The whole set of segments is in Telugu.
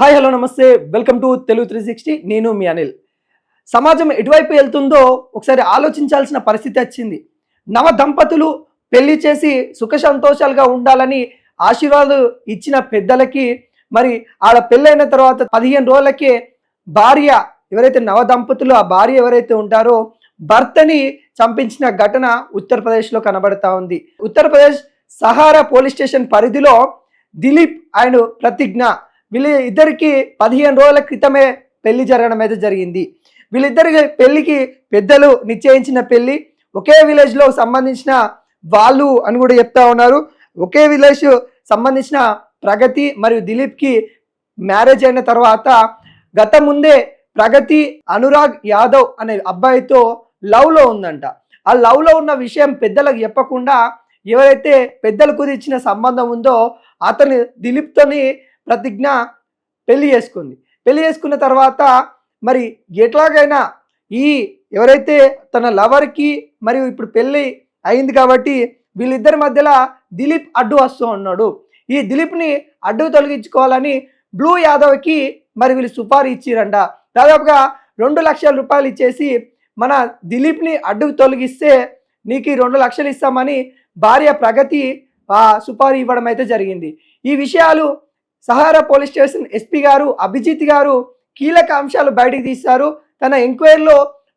హాయ్ హలో నమస్తే. Welcome to Telugu three sixty. నేను మీ అనిల్. సమాజం ఎటువైపు వెళ్తుందో ఒకసారి ఆలోచించాల్సిన పరిస్థితి వచ్చింది. నవ దంపతులు పెళ్ళి చేసి సుఖ సంతోషాలుగా ఉండాలని ఆశీర్వాదాలు ఇచ్చిన పెద్దలకి మరి ఆడ పెళ్ళైన తర్వాత పదిహేను రోజులకే భార్య ఎవరైతే నవ దంపతులు ఆ భార్య ఎవరైతే ఉంటారో భర్తని చంపించిన ఘటన ఉత్తరప్రదేశ్లో కనబడతా ఉంది. ఉత్తరప్రదేశ్ సహారా పోలీస్ స్టేషన్ పరిధిలో దిలీప్ అండ్ ప్రతిజ్ఞ. వీళ్ళ ఇద్దరికి పదిహేను రోజుల క్రితమే పెళ్ళి జరగడం అయితే జరిగింది. వీళ్ళిద్దరి పెళ్ళికి పెద్దలు నిశ్చయించిన పెళ్ళి ఒకే విలేజ్లో సంబంధించిన వాళ్ళు అని కూడా చెప్తా ఉన్నారు. ఒకే విలేజ్ సంబంధించిన ప్రగతి మరియు దిలీప్కి మ్యారేజ్ అయిన తర్వాత గత ముందే ప్రగతి అనురాగ్ యాదవ్ అనే అబ్బాయితో లవ్లో ఉందంట. ఆ లవ్లో ఉన్న విషయం పెద్దలకు చెప్పకుండా ఎవరైతే పెద్దలు కుదిర్చిన సంబంధం ఉందో అతను దిలీప్తోని ప్రతిజ్ఞ పెళ్ళి చేసుకుంది. పెళ్ళి చేసుకున్న తర్వాత మరి ఎట్లాగైనా ఈ ఎవరైతే తన లవర్కి మరియు ఇప్పుడు పెళ్ళి అయింది కాబట్టి వీళ్ళిద్దరి మధ్యలో దిలీప్ అడ్డు వస్తూ ఉన్నాడు. ఈ దిలీప్ని అడ్డు తొలగించుకోవాలని బ్లూ యాదవ్కి మరి వీళ్ళు సుపారీ ఇచ్చిరంట. దాదాపుగా రెండు లక్షల రూపాయలు ఇచ్చేసి మన దిలీప్ని అడ్డు తొలగిస్తే నీకు రెండు లక్షలు ఇస్తామని భార్య ప్రగతి ఆ సుపారీ ఇవ్వడం అయితే జరిగింది. ఈ విషయాలు సహారా పోలీస్ స్టేషన్ ఎస్పీ గారు అభిజిత్ గారు కీలక అంశాలు బయటికి తీశారు. తన ఎంక్వైరీలో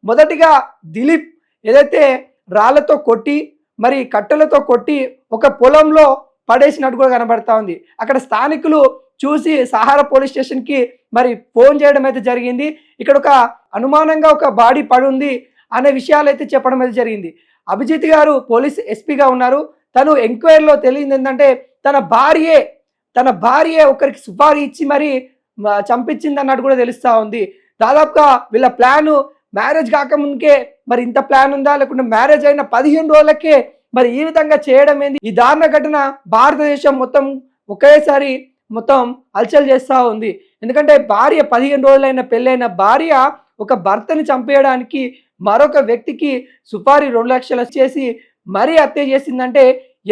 మొదటిగా దిలీప్ ఏదైతే రాళ్ళతో కొట్టి మరి కట్టెలతో కొట్టి ఒక పొలంలో పడేసినట్టు కూడా కనబడతా ఉంది. అక్కడ స్థానికులు చూసి సహారా పోలీస్ స్టేషన్కి మరి ఫోన్ చేయడం అయితే జరిగింది. ఇక్కడ ఒక అనుమానంగా ఒక బాడీ పడి ఉంది అనే విషయాలు అయితే చెప్పడం అయితే జరిగింది. అభిజిత్ గారు పోలీస్ ఎస్పీగా ఉన్నారు. తను ఎంక్వైరీలో తెలియదు ఏంటంటే తన భార్యే తన భార్య ఒకరికి సుపారీ ఇచ్చి మరి చంపించింది అన్నట్టు కూడా తెలుస్తూ ఉంది. దాదాపుగా వీళ్ళ ప్లాను మ్యారేజ్ కాకముందుకే మరి ఇంత ప్లాన్ ఉందా? లేకుంటే మ్యారేజ్ అయిన పదిహేను రోజులకే మరి ఈ విధంగా చేయడం ఏంది? ఈ దారుణ ఘటన భారతదేశం మొత్తం ఒకేసారి మొత్తం హల్చల్ చేస్తూ ఉంది. ఎందుకంటే భార్య పదిహేను రోజులైన పెళ్ళైన భార్య ఒక భర్తని చంపేయడానికి మరొక వ్యక్తికి సుపారీ రెండు లక్షలు చేసి మరీ హత్య చేసిందంటే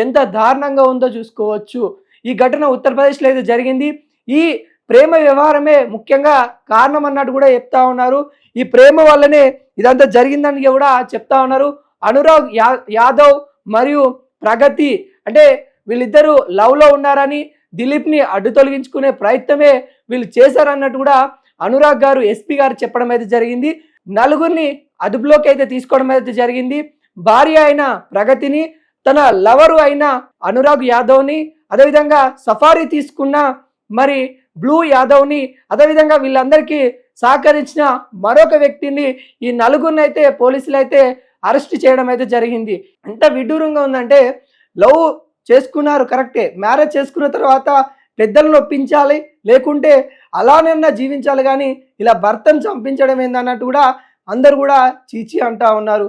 ఎంత దారుణంగా ఉందో చూసుకోవచ్చు. ఈ ఘటన ఉత్తరప్రదేశ్లో అయితే జరిగింది. ఈ ప్రేమ వ్యవహారమే ముఖ్యంగా కారణం అన్నట్టు కూడా చెప్తా ఉన్నారు. ఈ ప్రేమ వల్లనే ఇదంతా జరిగిందని కూడా చెప్తా ఉన్నారు. అనురాగ్ యా యాదవ్ మరియు ప్రగతి అంటే వీళ్ళిద్దరూ లవ్లో ఉన్నారని దిలీప్ని అడ్డు తొలగించుకునే ప్రయత్నమే వీళ్ళు చేశారన్నట్టు కూడా అనురాగ్ గారు ఎస్పీ గారు చెప్పడం అయితే జరిగింది. నలుగురిని అదుపులోకి అయితే తీసుకోవడం అయితే జరిగింది. భార్య అయిన ప్రగతిని తన లవరు అయిన అనురాగ్ యాదవ్ని అదేవిధంగా సఫారీ తీసుకున్న మరి బ్లూ యాదవ్ని అదేవిధంగా వీళ్ళందరికీ సహకరించిన మరొక వ్యక్తిని ఈ నలుగురిని అయితే పోలీసులు అయితే అరెస్ట్ చేయడం అయితే జరిగింది. ఎంత విడ్డూరంగా ఉందంటే లవ్ చేసుకున్నారు కరెక్టే. మ్యారేజ్ చేసుకున్న తర్వాత పెద్దలను ఒప్పించాలి లేకుంటే అలానన్నా జీవించాలి కానీ ఇలా భర్తను చంపించడం ఏందన్నట్టు కూడా అందరు కూడా చీచి అంటా ఉన్నారు.